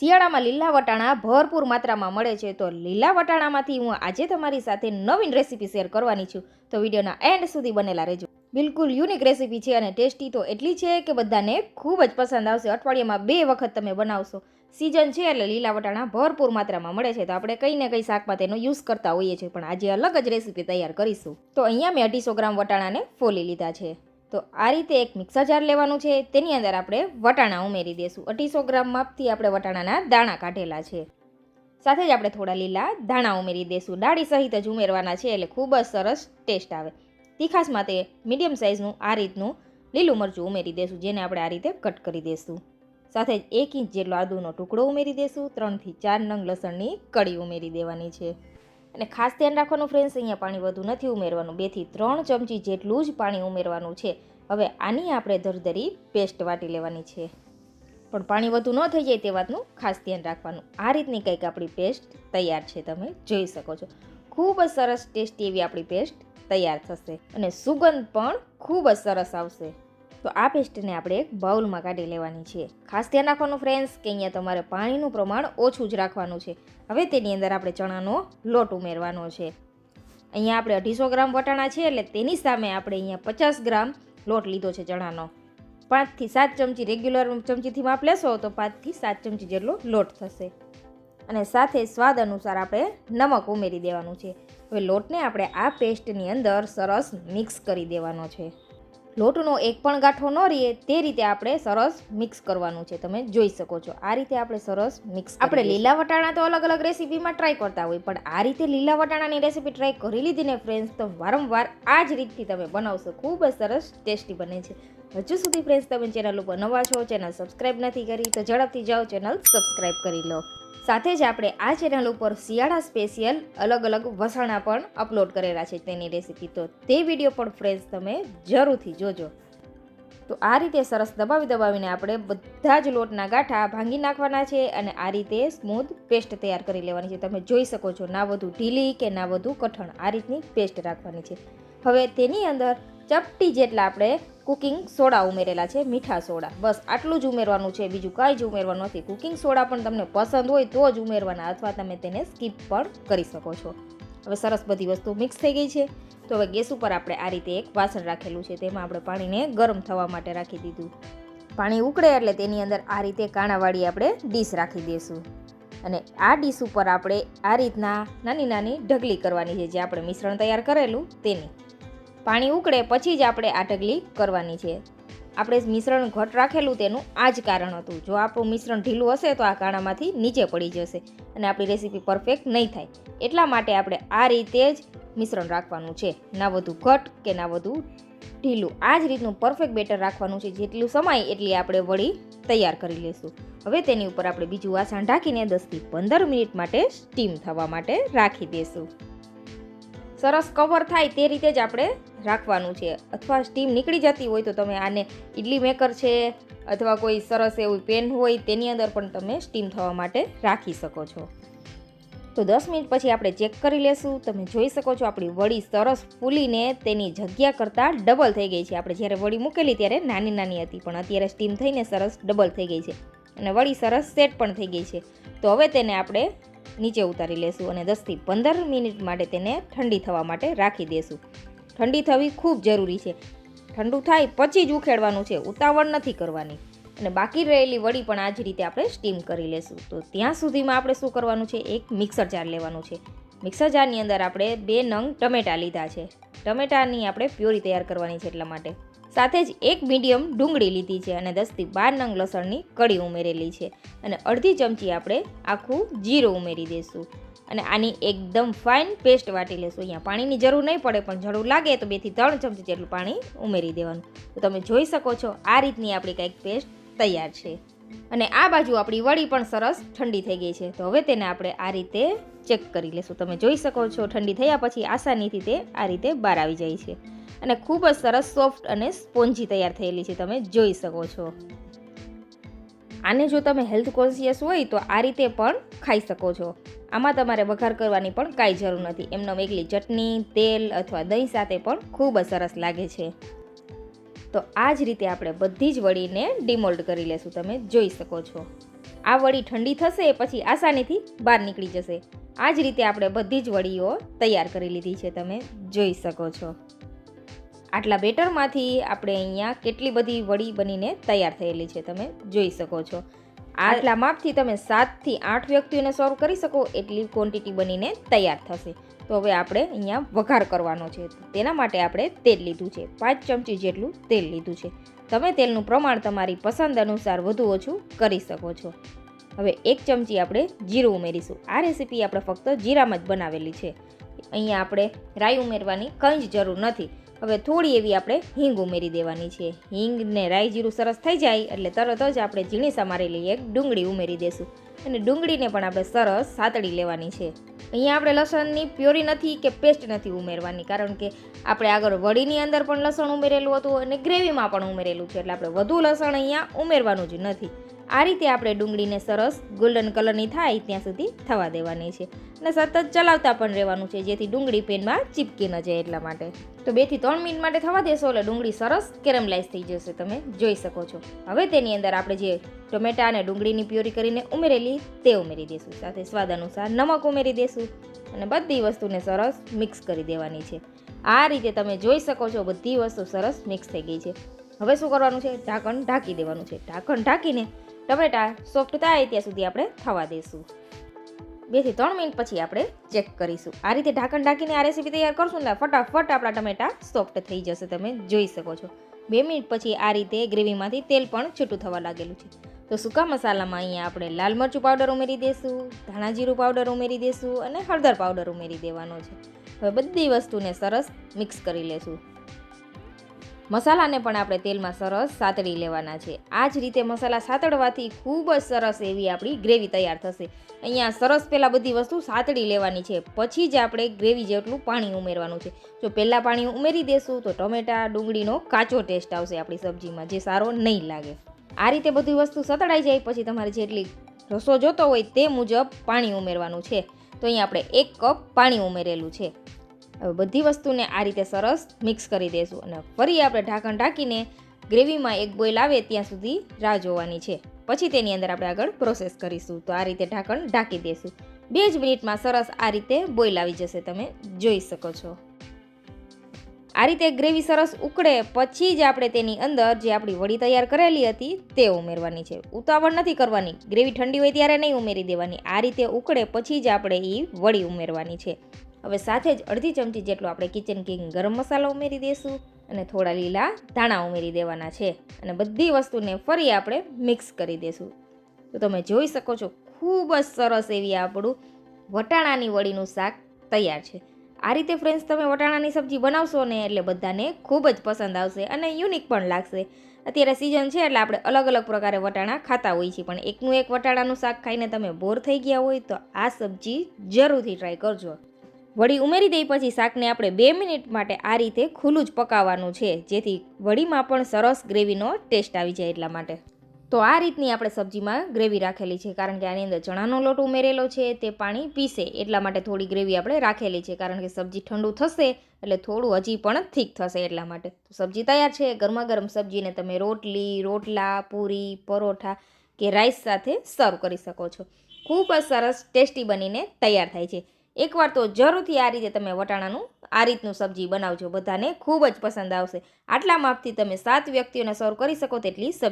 શિયાળામાં લીલા વટાણા ભરપૂર માત્રામાં મળે છે. તો લીલા વટાણામાંથી હું આજે તમારી સાથે નવીન રેસીપી શેર કરવાની છું. તો વિડીયોના એન્ડ સુધી બનેલા રહેજો. બિલકુલ યુનિક રેસીપી છે અને ટેસ્ટી તો એટલી છે કે બધાને ખૂબ જ પસંદ આવશે. અઠવાડિયામાં બે વખત તમે બનાવશો. સિઝન છે એટલે લીલા વટાણા ભરપૂર માત્રામાં મળે છે. તો આપણે કંઈ ને કંઈ શાકમાં તેનો યુઝ કરતા હોઈએ છીએ. પણ આજે અલગ જ રેસીપી તૈયાર કરીશું. તો અહીંયા મેં અઢીસો ગ્રામ વટાણાને ફોલી લીધા છે. તો આ રીતે એક મિક્સર જાર લેવાનું છે. તેની અંદર આપણે વટાણા ઉમેરી દઈશું અઢીસો ગ્રામ માપથી આપણે વટાણાના દાણા કાઢેલા છે. સાથે જ આપણે થોડા લીલા દાણા ઉમેરી દઈશું ડાળી સહિત જ ઉમેરવાના છે એટલે ખૂબ જ સરસ ટેસ્ટ આવે. તીખાસ માટે મીડિયમ સાઇઝનું આ રીતનું લીલું મરચું ઉમેરી દઈશું જેને આપણે આ રીતે કટ કરી દઈશું સાથે જ એક ઇંચ જેટલો આદુનો ટુકડો ઉમેરી દઈશું ત્રણથી ચાર નંગ લસણની કળી ઉમેરી દેવાની છે. અને ખાસ ધ્યાન રાખવાનું ફ્રેન્ડ્સ અહીંયા પાણી વધુ નથી ઉમેરવાનું. બેથી ત્રણ ચમચી જેટલું જ પાણી ઉમેરવાનું છે. હવે આની આપણે ધરધરી પેસ્ટ વાટી લેવાની છે. પણ પાણી વધુ ન થઈ જાય તે વાતનું ખાસ ધ્યાન રાખવાનું. આ રીતની કંઈક આપણી પેસ્ટ તૈયાર છે, તમે જોઈ શકો છો. ખૂબ જ સરસ ટેસ્ટી એવી આપણી પેસ્ટ તૈયાર થશે. અને સુગંધ પણ ખૂબ જ સરસ આવશે. તો આ પેસ્ટને આપણે એક બાઉલમાં કાઢી લેવાની છે. ખાસ ધ્યાન રાખવાનું ફ્રેન્ડ્સ કે અહીંયા તમારે પાણીનું પ્રમાણ ઓછું જ રાખવાનું છે. હવે તેની અંદર આપણે ચણાનો લોટ ઉમેરવાનો છે. અહીંયા આપણે અઢીસો ગ્રામ વટાણા છે એટલે તેની સામે આપણે અહીંયા પચાસ ગ્રામ લોટ લીધો છે ચણાનો. પાંચથી સાત ચમચી રેગ્યુલર ચમચીથી માપ લેશો તો પાંચથી સાત ચમચી જેટલો લોટ થશે. અને સાથે સ્વાદ અનુસાર આપણે નમક ઉમેરી દેવાનું છે. હવે લોટને આપણે આ પેસ્ટની અંદર સરસ મિક્સ કરી દેવાનો છે. લોટનો એક પણ ગાંઠો ન રહીએ તે રીતે આપણે સરસ મિક્સ કરવાનું છે. તમે જોઈ શકો છો. આ રીતે આપણે સરસ મિક્સ આપણે લીલા વટાણા તો અલગ અલગ રેસીપીમાં ટ્રાય કરતા હોય પણ આ રીતે લીલા વટાણાની રેસીપી ટ્રાય કરી લીધી ને ફ્રેન્ડ્સ તો વારંવાર આ જ રીતથી તમે બનાવશો. ખૂબ જ સરસ ટેસ્ટી બને છે. હજુ સુધી ફ્રેન્ડ્સ તમે ચેનલ ઉપર નવા છો ચેનલ સબસ્ક્રાઇબ નથી કરી, તો ઝડપથી જાઓ ચેનલ સબસ્ક્રાઇબ કરી લો. સાથે જ આપણે આ ચેનલ ઉપર શિયાળા સ્પેશિયલ અલગ અલગ વસાણા પણ અપલોડ કરેલા છે તેની રેસીપી તો તે વીડિયો પણ ફ્રેન્ડ્સ તમે જરૂરથી જોજો. તો આ રીતે સરસ દબાવી દબાવીને આપણે બધા જ લોટના ગાંઠા ભાંગી નાખવાના છે અને આ રીતે સ્મૂથ પેસ્ટ તૈયાર કરી લેવાની છે. તમે જોઈ શકો છો ના વધુ ઢીલી કે ના વધુ કઠણ આ રીતની પેસ્ટ રાખવાની છે. હવે તેની અંદર ચપટી જેટલા આપણે કુકિંગ સોડા ઉમેરેલા છે, મીઠા સોડા. બસ, આટલું જ ઉમેરવાનું છે, બીજું કાંઈ જ ઉમેરવાનું નથી. કુકિંગ સોડા પણ તમને પસંદ હોય તો જ ઉમેરવાના અથવા તમે તેને સ્કીપ પણ કરી શકો છો. હવે સરસ બધી વસ્તુ મિક્સ થઈ ગઈ છે. તો હવે ગેસ ઉપર આપણે આ રીતે એક વાસણ રાખેલું છે, તેમાં આપણે પાણીને ગરમ થવા માટે રાખી દીધું. પાણી ઉકળે એટલે તેની અંદર આ રીતે કાણાવાળી આપણે ડીશ રાખી દઈશું અને આ ડીશ ઉપર આપણે આ રીતના નાની નાની ઢગલી કરવાની છે, જે આપણે મિશ્રણ તૈયાર કરેલું, તેની. પાણી ઉકળે પછી જ આપણે આ ઢગલી કરવાની છે. આપણે મિશ્રણ ઘટ રાખેલું તેનું આ જ કારણ હતું. જો આપણું મિશ્રણ ઢીલું હશે તો આ કાણામાંથી નીચે પડી જશે અને આપણી રેસીપી પરફેક્ટ નહીં થાય. એટલા માટે આપણે આ રીતે જ મિશ્રણ રાખવાનું છે. ના વધુ ઘટ કે ના વધુ ઢીલું. આ જ રીતનું પરફેક્ટ બેટર રાખવાનું છે. જેટલું સમાય એટલી આપણે વળી તૈયાર કરી લઈશું હવે તેની ઉપર આપણે બીજું વાસણ ઢાંકીને દસથી પંદર મિનિટ માટે સ્ટીમ થવા માટે રાખી દઈશું સરસ કવર થાય તે રીતે જ આપણે રાખવાનું છે. અથવા સ્ટીમ નીકળી જતી હોય તો તમે આને ઇડલી મેકર છે અથવા કોઈ સરસ એવું પેન હોય તેની અંદર પણ તમે સ્ટીમ થવા માટે રાખી શકો છો. તો દસ મિનિટ પછી આપણે ચેક કરી લેશું. તમે જોઈ શકો છો આપણી વડી સરસ ફૂલીને તેની જગ્યા કરતાં ડબલ થઈ ગઈ છે. આપણે જ્યારે વડી મૂકેલી ત્યારે નાની નાની હતી, પણ અત્યારે સ્ટીમ થઈને સરસ ડબલ થઈ ગઈ છે. અને વળી સરસ સેટ પણ થઈ ગઈ છે. તો હવે તેને આપણે નીચે ઉતારી લેશું અને દસથી પંદર મિનિટ માટે તેને ઠંડી થવા માટે રાખી દેશું. ઠંડી થવી ખૂબ જરૂરી છે. ઠંડુ થાય પછી જ ઉખેડવાનું છે, ઉતાવળ નથી કરવાની. અને બાકી રહેલી વડી પણ આ જ રીતે આપણે સ્ટીમ કરી લેશું. તો ત્યાં સુધીમાં આપણે શું કરવાનું છે, એક મિક્સર જાર લેવાનું છે. મિક્સર જારની અંદર આપણે બે નંગ ટમેટાં લીધા છે. ટમેટાની આપણે પ્યોરી તૈયાર કરવાની છે એટલા માટે. સાથે જ એક મીડિયમ ડુંગળી લીધી છે અને દસથી બાર નંગ લસણની કળી ઉમેરેલી છે. અને અડધી ચમચી આપણે આખું જીરું ઉમેરી દઈશું. અને આની એકદમ ફાઇન પેસ્ટ વાટી લેશું. અહીંયા પાણીની જરૂર નહીં પડે, પણ જરૂર લાગે તો બેથી ત્રણ ચમચી જેટલું પાણી ઉમેરી દેવાનું. તો તમે જોઈ શકો છો, આ રીતની આપણી કંઈક પેસ્ટ તૈયાર છે. અને આ બાજુ આપણી વડી પણ સરસ ઠંડી થઈ ગઈ છે. તો હવે તેને આપણે આ રીતે ચેક કરી લેશું. તમે જોઈ શકો છો, ઠંડી થયા પછી આસાનીથી તે આ રીતે બહાર આવી જાય છે. અને ખૂબ જ સરસ સોફ્ટ અને સ્પોન્જી તૈયાર થયેલી છે. તમે જોઈ શકો છો. આને જો તમે હેલ્થ કોન્શિયસ હોય તો આ રીતે પણ ખાઈ શકો છો. આમાં તમારે વઘાર કરવાની પણ કાંઈ જરૂર નથી. એમનો એકલી ચટણી, તેલ અથવા દહીં સાથે પણ ખૂબ જ સરસ લાગે છે. તો આ જ રીતે આપણે બધી જ વડીને ડિમોલ્ડ કરી લેશું. તમે જોઈ શકો છો. આ વડી ઠંડી થશે, પછી આસાનીથી બહાર નીકળી જશે. આ જ રીતે આપણે બધી જ વડીઓ તૈયાર કરી લીધી છે. તમે જોઈ શકો છો. આટલા બેટરમાંથી આપણે અહીંયા કેટલી બધી વડી બનીને તૈયાર થયેલી છે તમે જોઈ શકો છો. આટલા માપથી તમે સાતથી આઠ વ્યક્તિઓને સર્વ કરી શકો, એટલી ક્વોન્ટિટી બનીને તૈયાર થશે. તો હવે આપણે અહીંયા વઘાર કરવાનો છે. તેના માટે આપણે તેલ લીધું છે. પાંચ ચમચી જેટલું તેલ લીધું છે. તમે તેલનું પ્રમાણ તમારી પસંદ અનુસાર વધુ ઓછું કરી શકો છો. હવે એક ચમચી આપણે જીરું ઉમેરીશું. આ રેસીપી આપણે ફક્ત જીરામાં જ બનાવેલી છે. અહીંયા આપણે રાઈ ઉમેરવાની કંઈ જ જરૂર નથી. હવે થોડી એવી આપણે હિંગ ઉમેરી દેવાની છે. હિંગને રાઈ જીરું સરસ થઈ જાય એટલે તરત જ આપણે ઝીણી સમારેલી એક ડુંગળી ઉમેરી દેશું. અને ડુંગળીને પણ આપણે સરસ સાતળી લેવાની છે. અહીંયા આપણે લસણની પ્યોરી નથી કે પેસ્ટ નથી ઉમેરવાની, કારણ કે આપણે આગળ વડીની અંદર પણ લસણ ઉમેરેલું હતું અને ગ્રેવીમાં પણ ઉમેરેલું છે. એટલે આપણે વધુ લસણ અહીંયા ઉમેરવાનું જ નથી. આ રીતે આપણે ડુંગળીને સરસ ગોલ્ડન કલરની થાય ત્યાં સુધી થવા દેવાની છે. અને સતત ચલાવતા પણ રહેવાનું છે, જેથી ડુંગળી પેનમાં ચીપકી ન જાય એટલા માટે. તો બેથી ત્રણ મિનિટ માટે થવા દેશો એટલે ડુંગળી સરસ કેરમલાઇઝ થઈ જશે, તમે જોઈ શકો છો. હવે તેની અંદર આપણે જે ટમેટા અને ડુંગળીની પ્યોરી કરીને ઉમેરેલી, તે ઉમેરી દઈશું સાથે સ્વાદ અનુસાર નમક ઉમેરી દઈશું અને બધી વસ્તુને સરસ મિક્સ કરી દેવાની છે. આ રીતે તમે જોઈ શકો છો બધી વસ્તુ સરસ મિક્સ થઈ ગઈ છે. હવે શું કરવાનું છે? ઢાંકણ ઢાંકી દેવાનું છે. ઢાંકણ ઢાંકીને ટમેટા સોફ્ટ થાય ત્યાં સુધી આપણે થવા દઈશું બેથી ત્રણ મિનિટ પછી આપણે ચેક કરીશું. આ રીતે ઢાંકણ ઢાંકીને આ રેસીપી તૈયાર કરશું ને ફટાફટ આપણા ટમેટા સોફ્ટ થઈ જશે. તમે જોઈ શકો છો. બે મિનિટ પછી આ રીતે ગ્રેવીમાંથી તેલ પણ છૂટું થવા લાગેલું છે. તો સૂકા મસાલામાં અહીંયા આપણે લાલ મરચું પાવડર ઉમેરી દઈશું ધાણા જીરું પાવડર ઉમેરી દઈશું અને હળદર પાવડર ઉમેરી દેવાનો છે. હવે બધી વસ્તુને સરસ મિક્સ કરી લેશું. મસાલાને પણ આપણે તેલમાં સરસ સાતળી લેવાના છે. આ જ રીતે મસાલા સાતળવાથી ખૂબ જ સરસ એવી આપણી ગ્રેવી તૈયાર થશે. અહીંયા સરસ પહેલાં બધી વસ્તુ સાતળી લેવાની છે. પછી જ આપણે ગ્રેવી જેટલું પાણી ઉમેરવાનું છે. જો પહેલાં પાણી ઉમેરી દેશું તો ટમેટા, ડુંગળીનો કાચો ટેસ્ટ આવશે આપણી સબ્જીમાં, જે સારો નહીં લાગે. આ રીતે બધી વસ્તુ સતળાઈ જાય, પછી તમારે જેટલી રસો જોતો હોય તે મુજબ પાણી ઉમેરવાનું છે. તો અહીંયા આપણે એક કપ પાણી ઉમેરેલું છે. હવે બધી વસ્તુને આ રીતે સરસ મિક્સ કરી દઈશું અને ફરી આપણે ઢાંકણ ઢાંકીને ગ્રેવીમાં એક બોઇલ આવે ત્યાં સુધી રાહ જોવાની છે. પછી તેની અંદર આપણે આગળ પ્રોસેસ કરીશું. તો આ રીતે ઢાંકણ ઢાંકી દઈશું બે જ મિનિટમાં સરસ આ રીતે બોઇલ આવી જશે. તમે જોઈ શકો છો. આ રીતે ગ્રેવી સરસ ઉકળે પછી જ આપણે તેની અંદર જે આપણી વડી તૈયાર કરેલી હતી તે ઉમેરવાની છે. ઉતાવળ નથી કરવાની. ગ્રેવી ઠંડી હોય ત્યારે નહીં ઉમેરી દેવાની. આ રીતે ઉકળે પછી જ આપણે એ વડી ઉમેરવાની છે. હવે સાથે જ અડધી ચમચી જેટલો આપણે કિચન કિંગ ગરમ મસાલો ઉમેરી દઈશું અને થોડા લીલા ધાણા ઉમેરી દેવાના છે. અને બધી વસ્તુને ફરી આપણે મિક્સ કરી દઈશું તો તમે જોઈ શકો છો, ખૂબ જ સરસ એવી આપણું વટાણાની વડીનું શાક તૈયાર છે. આ રીતે ફ્રેન્ડ્સ તમે વટાણાની સબ્જી બનાવશો ને એટલે બધાને ખૂબ જ પસંદ આવશે અને યુનિક પણ લાગશે. અત્યારે સિઝન છે એટલે આપણે અલગ અલગ પ્રકારે વટાણા ખાતા હોઈએ છીએ, પણ એકનું એક વટાણાનું શાક ખાઈને તમે બોર થઈ ગયા હોય તો આ સબ્જી જરૂરથી ટ્રાય કરજો. વડી ઉમેરી દઈ પછી શાકને આપણે બે મિનિટ માટે આ રીતે ખુલ્લું જ પકાવવાનું છે, જેથી વળીમાં પણ સરસ ગ્રેવીનો ટેસ્ટ આવી જાય એટલા માટે. તો આ રીતની આપણે સબ્જીમાં ગ્રેવી રાખેલી છે, કારણ કે આની અંદર ચણાનો લોટ ઉમેરેલો છે, તે પાણી પીશે એટલા માટે થોડી ગ્રેવી આપણે રાખેલી છે, કારણ કે સબ્જી ઠંડુ થશે એટલે થોડું હજી પણ થીક થશે એટલા માટે. તો સબ્જી તૈયાર છે ગરમા ગરમ સબ્જીને તમે રોટલી, રોટલા, પૂરી, પરોઠા કે રાઈસ સાથે સર્વ કરી શકો છો. ખૂબ જ સરસ, ટેસ્ટી બનીને તૈયાર થાય છે. એકવાર તો જરૂરથી આ રીતે તમે વટાણાનું, આ રીતનું સબ્જી બનાવજો. બધાને ખૂબ જ પસંદ આવશે. આટલા માપથી તમે સાત વ્યક્તિઓને સર્વ કરી શકો તેટલી સબ્જી